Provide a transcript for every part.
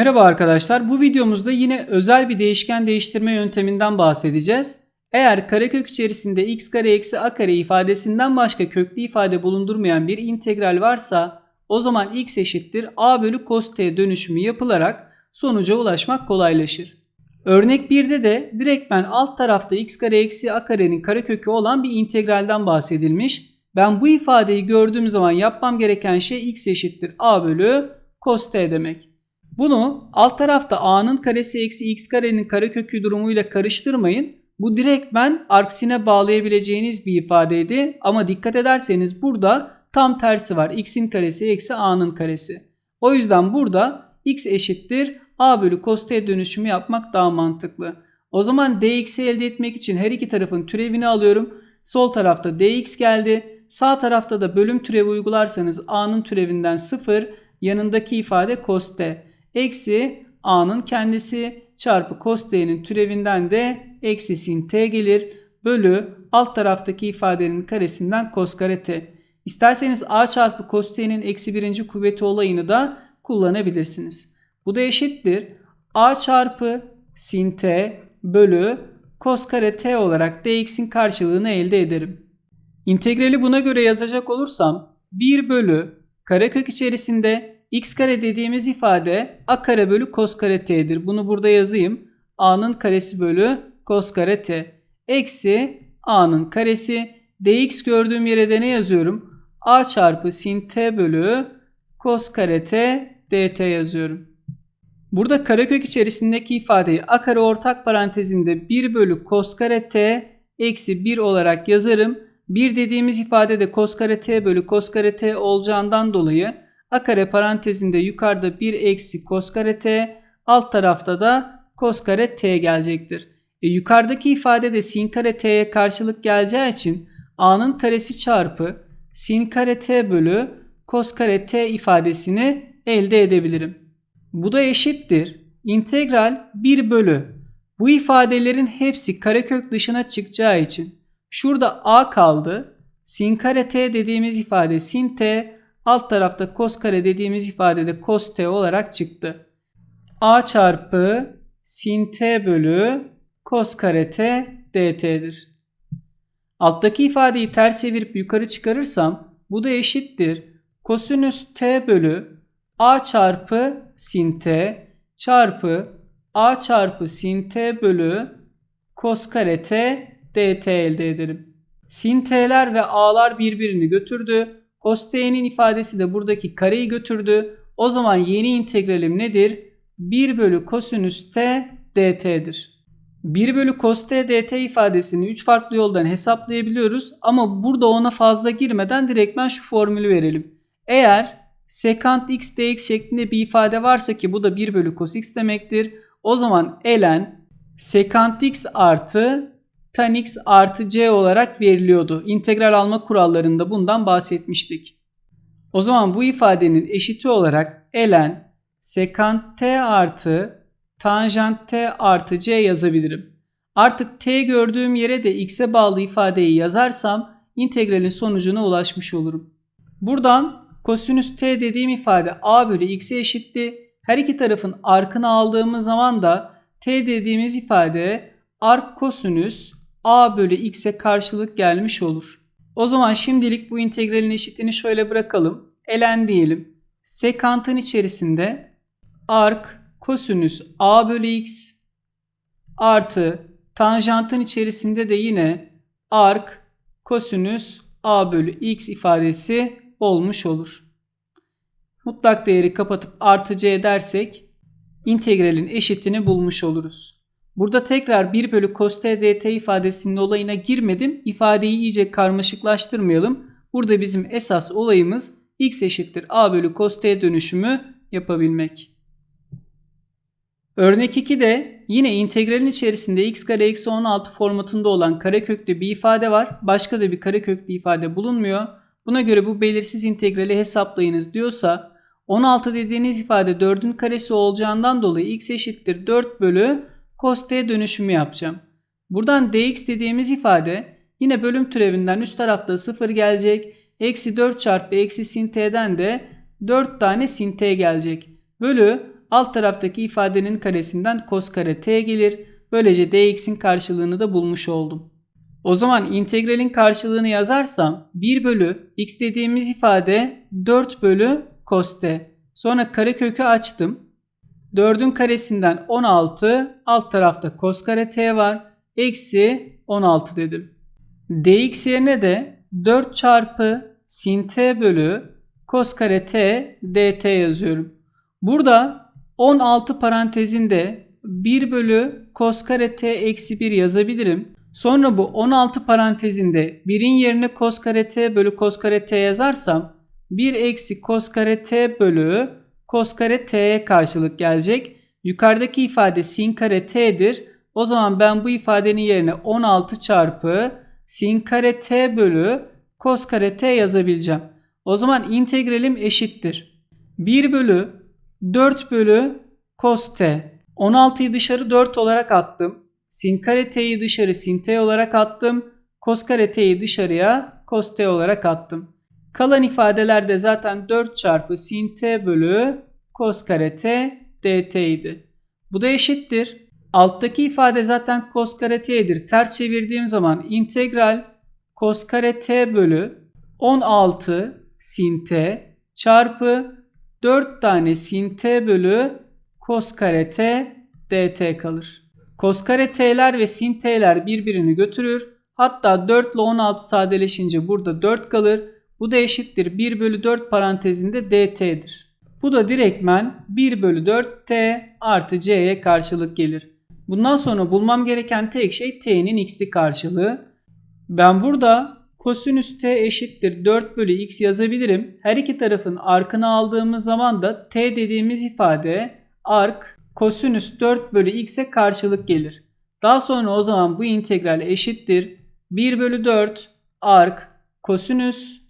Merhaba arkadaşlar. Bu videomuzda yine özel bir değişken değiştirme yönteminden bahsedeceğiz. Eğer karekök içerisinde x kare eksi a kare ifadesinden başka köklü ifade bulundurmayan bir integral varsa o zaman x eşittir a bölü cos t dönüşümü yapılarak sonuca ulaşmak kolaylaşır. Örnek 1'de de direktmen alt tarafta x kare eksi a karenin karekökü olan bir integralden bahsedilmiş. Ben bu ifadeyi gördüğüm zaman yapmam gereken şey x eşittir a bölü cos t demek. Bunu alt tarafta a'nın karesi eksi x karenin karekökü durumuyla karıştırmayın. Bu direkt ben arksine bağlayabileceğiniz bir ifadeydi. Ama dikkat ederseniz burada tam tersi var. x'in karesi eksi a'nın karesi. O yüzden burada x eşittir a bölü cos t dönüşümü yapmak daha mantıklı. O zaman dx'i elde etmek için her iki tarafın türevini alıyorum. Sol tarafta dx geldi. Sağ tarafta da bölüm türevi uygularsanız a'nın türevinden 0 yanındaki ifade cos t. Eksi a'nın kendisi çarpı cos t'nin türevinden de eksi sin t gelir. Bölü alt taraftaki ifadenin karesinden cos kare t. İsterseniz a çarpı cos t'nin eksi birinci kuvveti olayını da kullanabilirsiniz. Bu da eşittir. a çarpı sin t bölü cos kare t olarak dx'in karşılığını elde ederim. İntegrali buna göre yazacak olursam 1 bölü karekök içerisinde x kare dediğimiz ifade a kare bölü cos kare t'dir. Bunu burada yazayım. a'nın karesi bölü cos kare t. Eksi a'nın karesi. dx gördüğüm yere de ne yazıyorum? a çarpı sin t bölü cos kare t dt yazıyorum. Burada karekök içerisindeki ifadeyi a kare ortak parantezinde 1 bölü cos kare t eksi 1 olarak yazarım. 1 dediğimiz ifade de cos kare t bölü cos kare t olacağından dolayı a kare parantezinde yukarıda 1 eksi cos kare t alt tarafta da cos kare t gelecektir. E, yukarıdaki ifade de sin kare t'ye karşılık geleceği için a'nın karesi çarpı sin kare t bölü cos kare t ifadesini elde edebilirim. Bu da eşittir. İntegral 1 bölü. Bu ifadelerin hepsi karekök dışına çıkacağı için şurada a kaldı. Sin kare t dediğimiz ifade sin t Alt tarafta cos kare dediğimiz ifadede cos t olarak çıktı. a çarpı sin t bölü cos kare t dt'dir. Alttaki ifadeyi ters çevirip yukarı çıkarırsam bu da eşittir. Kosinüs t bölü a çarpı sin t çarpı a çarpı sin t bölü cos kare t dt elde ederim. Sin t'ler ve a'lar birbirini götürdü. Cos t'nin ifadesi de buradaki kareyi götürdü. O zaman yeni integralim nedir? 1 bölü kosinüs t dt'dir. 1 bölü cos t dt ifadesini 3 farklı yoldan hesaplayabiliyoruz. Ama burada ona fazla girmeden direktmen şu formülü verelim. Eğer sekant x dx şeklinde bir ifade varsa ki bu da 1 bölü cos x demektir. O zaman ln sekant x artı tan x artı c olarak veriliyordu. İntegral alma kurallarında bundan bahsetmiştik. O zaman bu ifadenin eşiti olarak ln sekant t artı tanjant t artı c yazabilirim. Artık t gördüğüm yere de x'e bağlı ifadeyi yazarsam integralin sonucuna ulaşmış olurum. Buradan kosinüs t dediğim ifade a bölü x'e eşitti. Her iki tarafın arkını aldığımız zaman da t dediğimiz ifade ark kosinüs a bölü x'e karşılık gelmiş olur. O zaman şimdilik bu integralin eşitini şöyle bırakalım. ln diyelim. Sekantın içerisinde ark kosinüs a bölü x artı tanjantın içerisinde de yine ark kosinüs a bölü x ifadesi olmuş olur. Mutlak değeri kapatıp artı c dersek integralin eşitini bulmuş oluruz. Burada tekrar 1 bölü cos t dt ifadesinin olayına girmedim. İfadeyi iyice karmaşıklaştırmayalım. Burada bizim esas olayımız x eşittir a bölü cos t dönüşümü yapabilmek. Örnek 2'de yine integralin içerisinde x kare eksi 16 formatında olan kareköklü bir ifade var. Başka da bir kareköklü ifade bulunmuyor. Buna göre bu belirsiz integrali hesaplayınız diyorsa 16 dediğiniz ifade 4'ün karesi olacağından dolayı x eşittir 4 bölü cos t dönüşümü yapacağım. Buradan dx dediğimiz ifade yine bölüm türevinden üst tarafta 0 gelecek. Eksi 4 çarpı eksi sin t'den de 4 tane sin t gelecek. Bölü Alt taraftaki ifadenin karesinden cos kare t gelir. Böylece dx'in karşılığını da bulmuş oldum. O zaman integralin karşılığını yazarsam 1 bölü x dediğimiz ifade 4 bölü cos t. Sonra karekökü açtım. 4'ün karesinden 16 alt tarafta cos kare t var. Eksi 16 dedim. dx yerine de 4 çarpı sin t bölü cos kare t dt yazıyorum. Burada 16 parantezinde 1 bölü cos kare t eksi 1 yazabilirim. Sonra bu 16 parantezinde 1'in yerine cos kare t bölü cos kare t yazarsam 1 eksi cos kare t bölü cos kare t'ye karşılık gelecek. Yukarıdaki ifade sin kare t'dir. O zaman ben bu ifadenin yerine 16 çarpı sin kare t bölü cos kare t yazabileceğim. O zaman integralim eşittir. 1 bölü 4 bölü cos t. 16'yı dışarı 4 olarak attım. Sin kare t'yi dışarı sin t olarak attım. Cos kare t'yi dışarıya cos t olarak attım. Kalan ifadeler de zaten 4 çarpı sin t bölü cos kare t dt idi. Bu da eşittir. Alttaki ifade zaten cos kare t'dir. Ters çevirdiğim zaman integral cos kare t bölü 16 sin t çarpı 4 tane sin t bölü cos kare t dt kalır. Cos kare t'ler ve sin t'ler birbirini götürür. Hatta 4 ile 16 sadeleşince burada 4 kalır. Bu da eşittir 1 bölü 4 parantezinde dt'dir. Bu da direktmen 1 bölü 4 t artı c'ye karşılık gelir. Bundan sonra bulmam gereken tek şey t'nin x'li karşılığı. Ben burada kosinüs t eşittir 4 bölü x yazabilirim. Her iki tarafın arkını aldığımız zaman da t dediğimiz ifade ark kosinüs 4 bölü x'e karşılık gelir. Daha sonra o zaman bu integral eşittir 1 bölü 4 ark kosinüs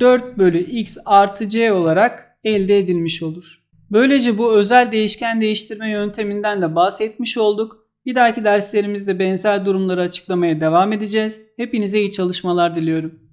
4 bölü x artı c olarak elde edilmiş olur. Böylece bu özel değişken değiştirme yönteminden de bahsetmiş olduk. Bir dahaki derslerimizde benzer durumları açıklamaya devam edeceğiz. Hepinize iyi çalışmalar diliyorum.